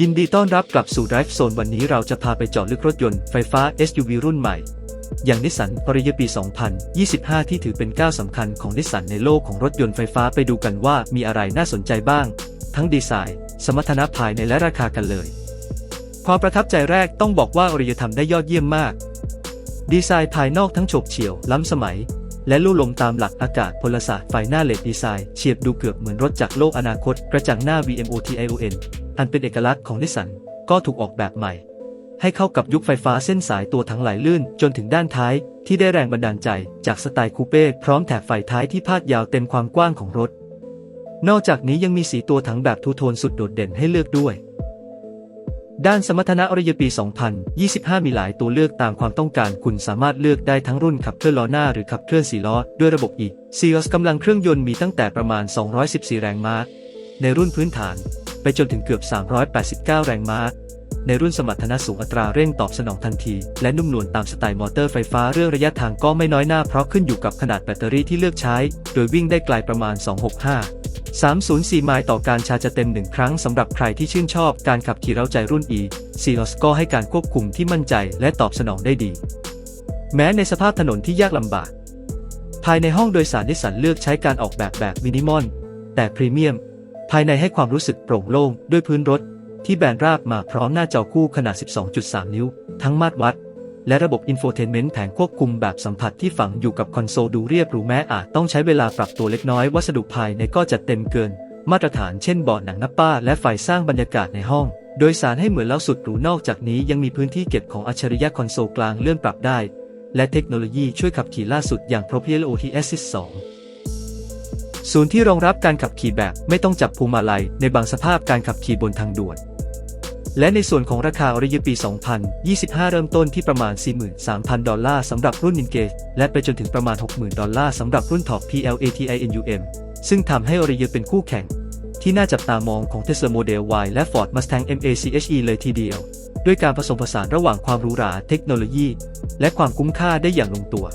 ยินดีต้อนรับกลับสู่ Drive Zone วันนี้เราจะพาไปเจาะลึกรถยนต์ไฟฟ้า SUV รุ่นใหม่ อย่างนิสสันปริยปี 2025 ที่ถือเป็นก้าวสำคัญของนิสสันในโลกของรถยนต์ไฟฟ้าไปดูกันว่ามีอะไรน่าสนใจบ้าง ทั้งดีไซน์ สมรรถนะภายในและราคากันเลย ความประทับใจแรกต้องบอกว่าอริยธรรมได้ยอดเยี่ยมมาก ดีไซน์ภายนอกทั้งโฉบเฉี่ยว ล้ำสมัย และลู่ลมตามหลักอากาศพลศาสตร์ไฟหน้าเลดดีไซน์เฉียบดูเกือบเหมือนรถจากโลกอนาคต กระจังหน้า VMOTION อันเป็นเอกลักษณ์ของนิสสันก็ถูกออกแบบใหม่ ให้เข้ากับยุคไฟฟ้าเส้นสายตัวถังไหลลื่นจนถึงด้านท้ายที่ได้แรงบันดาลใจจากสไตล์คูเป้พร้อมแถบไฟท้ายที่พาดยาวเต็มความกว้างของรถ นอกจากนี้ยังมีสีตัวถังแบบทูโทนสุดโดดเด่นให้เลือกด้วย ด้านสมรรถนะอริยปี 2025 มีหลายตัวเลือกตามความต้องการคุณสามารถเลือกได้ทั้งรุ่นขับเคลื่อนล้อหน้าหรือขับเคลื่อน4ล้อด้วยระบบ e c o s กำลังเครื่องยนต์มีตั้งแต่ประมาณ 214 แรงม้าในรุ่นพื้นฐาน ไปจนถึงเกือบ 389 แรงม้า ในรุ่นสมรรถนะสูงอัตราเร่งตอบสนองทันที และนุ่มนวลตามสไตล์มอเตอร์ไฟฟ้าเรื่องระยะทางก็ไม่น้อยหน้าเพราะขึ้นอยู่กับขนาดแบตเตอรี่ที่เลือกใช้ โดยวิ่งได้ไกลประมาณ 265 304 ไมล์ต่อการชาร์จจะเต็มหนึ่งครั้งสำหรับใครที่ชื่นชอบการขับขี่เร้าใจรุ่น E c o s ก็ให้การควบคุมที่มั่นใจและตอบสนองได้ดี แม้ในสภาพถนนที่ยากลำบาก ภายในห้องโดยสารนิสสันเลือกใช้การออกแบบแบบมินิมอลแต่พรีเมียม ภายในให้ความรู้สึกโปร่งโล่งด้วยพื้นรถ ที่แบนราบมาพร้อมหน้าจอคู่ขนาด 12.3 นิ้ว ทั้งมาตรวัด และระบบอินโฟเทนเมนต์แผงควบคุมแบบสัมผัสที่ฝังอยู่กับคอนโซลดูเรียบหรูแม้อาจต้องใช้เวลาปรับตัวเล็กน้อยวัสดุภายในก็จัดเต็มเกิน มาตรฐานเช่นเบาะหนังนับป้า และไฟสร้างบรรยากาศในห้องโดยสารให้เหมือนแล้วสุดหรูนอกจากนี้ยังมีพื้นที่เก็บของอัจฉริยะคอนโซลกลางเลื่อนปรับได้ และเทคโนโลยีช่วยขับขี่ล่าสุดอย่าง Proprio OTS 2 ศูนย์ที่รองรับการขับขี่แบบไม่ต้องจับพวงมาลัยในบางสภาพการขับขี่บนทางด่วน และในส่วนของราคาอริยปี 2025 เริ่มต้นที่ประมาณ 43,000 ดอลลาร์สำหรับรุ่น Engage และไปจนถึงประมาณ 60,000 ดอลลาร์สำหรับรุ่น Top PLATINUM ซึ่งทำให้อริยเป็นคู่แข่ง ที่น่าจับตามองของ Tesla Model Y และ Ford Mustang Mach-E เลยทีเดียว ด้วยการผสมผสานระหว่างความหรูหราเทคโนโลยี และความคุ้มค่าได้อย่างลงตัว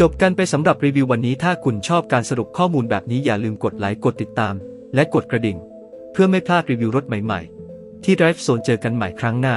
จบกันไปสำหรับรีวิววันนี้ถ้าคุณชอบการสรุปข้อมูลแบบนี้อย่าลืมกดไลค์กดติดตาม และกดกระดิ่ง เพื่อไม่พลาดรีวิวรถใหม่ๆ ที่ Drive Zone เจอกันใหม่ครั้งหน้า